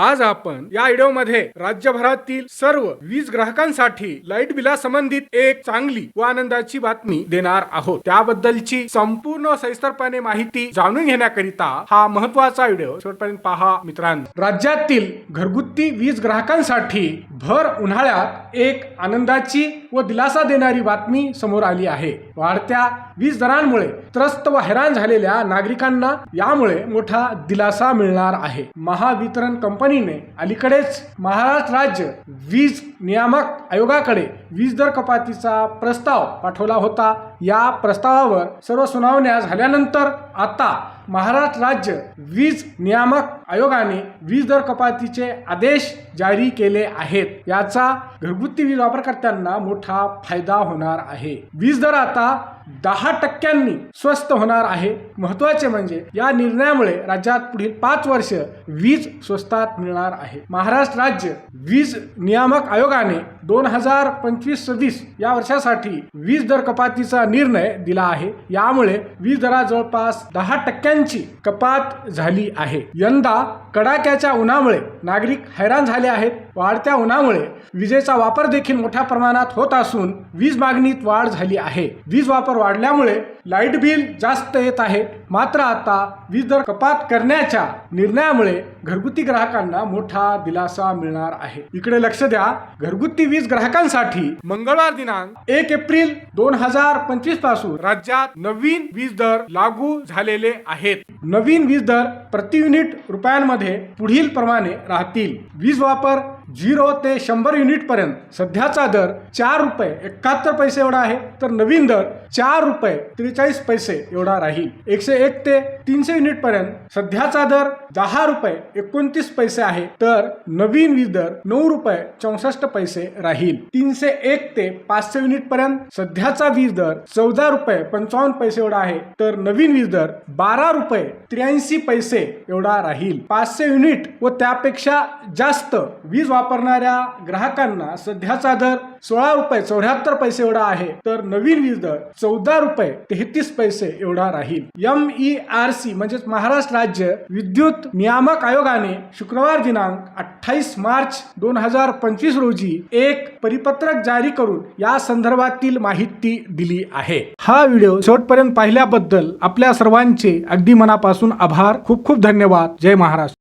आज आपण या व्हिडिओमध्ये राज्यभरातील सर्व वीज ग्राहकांसाठी लाइट बिला संबंधित एक चांगली व आनंदाची बातमी देणार आहोत. त्याबद्दलची संपूर्ण सविस्तरपणे माहिती जाणून घेण्याकरिता हा महत्त्वाचा व्हिडिओ शेवटपर्यंत पहा मित्रांनो. राज्यातील घरगुती वीज ग्राहकांसाठी भर उन्हाळ्यात एक आनंदाची व दिलासा देणारी बातमी समोर आली आहे. वाढत्या वीज दरांमुळे त्रस्त व हैराण झालेल्या नागरिकांना यामुळे मोठा दिलासा मिळणार आहे. महावितरण कंपनीने अलीकडेच महाराष्ट्र राज्य वीज नियामक आयोगाकडे वीज दर कपातीचा प्रस्ताव पाठवला होता. या प्रस्तावावर सर्व सुनावण्या झाल्यानंतर आता महाराष्ट्र राज्य वीज नियामक आयोगाने वीज दर कपातीचे आदेश जारी केले आहेत. याचा घरगुती वीज वापरकर्त्यांना मोठा फायदा होणार आहे. वीज दर आता दहा टक्क्यांनी स्वस्त होणार आहे. महत्त्वाचे म्हणजे या निर्णयामुळे राज्यात पुढील पाच वर्ष वीज स्वस्तात मिळणार आहे. महाराष्ट्र राज्य वीज नियामक आयोगाने दोन हजार पंचवीस सव्वीस या वर्षासाठी वीज दर कपातीचा निर्णय दिला आहे. यामुळे वीज दरात जवळपास दहा टक्क्यांची कपात झाली आहे. यंदा कडाक्याच्या उन्हामुळे नागरिक हैराण झाले आहेत. वाढत्या उन्हामुळे विजेचा वापर देखील मोठ्या प्रमाणात होत असून वीज मागणीत वाढ झाली आहे. वीज वापर वाढल्यामुळे लाइट बिल जास्त येत आहे. मात्र आता वीज दर कपात करण्याच्या निर्णयामुळे घरगुती ग्राहकांना मोठा दिलासा मिळणार आहे. इकडे लक्ष द्या. घरगुती वीज वीज ग्राहकांसाठी मंगळवार दिनांक एक एप्रिल दोन हजार पंचवीसपासून राज्यात नवीन वीज दर लागू झालेले आहेत. नवीन वीज दर प्रति युनिट रुपयांमध्ये पुढील प्रमाणे राहतील. वीज वापर झिरो ते शंभर युनिटपर्यंत सध्याचा दर चार रुपये. एकाहत्तर पैसे एवढा आहे तर नवीन दर चार रुपये. त्रेचाळीस पैसे एवढा राहील. एकशे एक ते तीनशे युनिट पर्यंत. सध्याचा दर दहा रुपये एकोणतीस पैसे आहे तर नवीन वीज दर नऊ रुपये चौसष्ट पैसे राहील. तीनशे एक ते पाचशे युनिट पर्यंत. सध्याचा वीज दर चौदा रुपये पंचावन्न पैसे एवढा आहे तर नवीन वीज दर बारा रुपये त्र्याऐंशी पैसे एवढा राहील. पाचशे युनिट व त्यापेक्षा जास्त वीज वापरणाऱ्या ग्राहकांना सध्याचा दर सोळा रुपये चौऱ्याहत्तर पैसे एवढा आहे तर नवीन वीज दर चौदा रुपये तेहतीस पैसे एवढा राहील. एम ई आर सी म्हणजेच महाराष्ट्र राज्य विद्युत नियामक आयोगाने शुक्रवार दिनांक अठ्ठावीस मार्च दोन हजार पंचवीस रोजी एक परिपत्रक जारी करून या संदर्भातील माहिती दिली आहे. हा व्हिडिओ शेवटपर्यंत पाहिल्याबद्दल आपल्या सर्वांचे अगदी मनापासून आभार. खूप खूप धन्यवाद. जय महाराष्ट्र.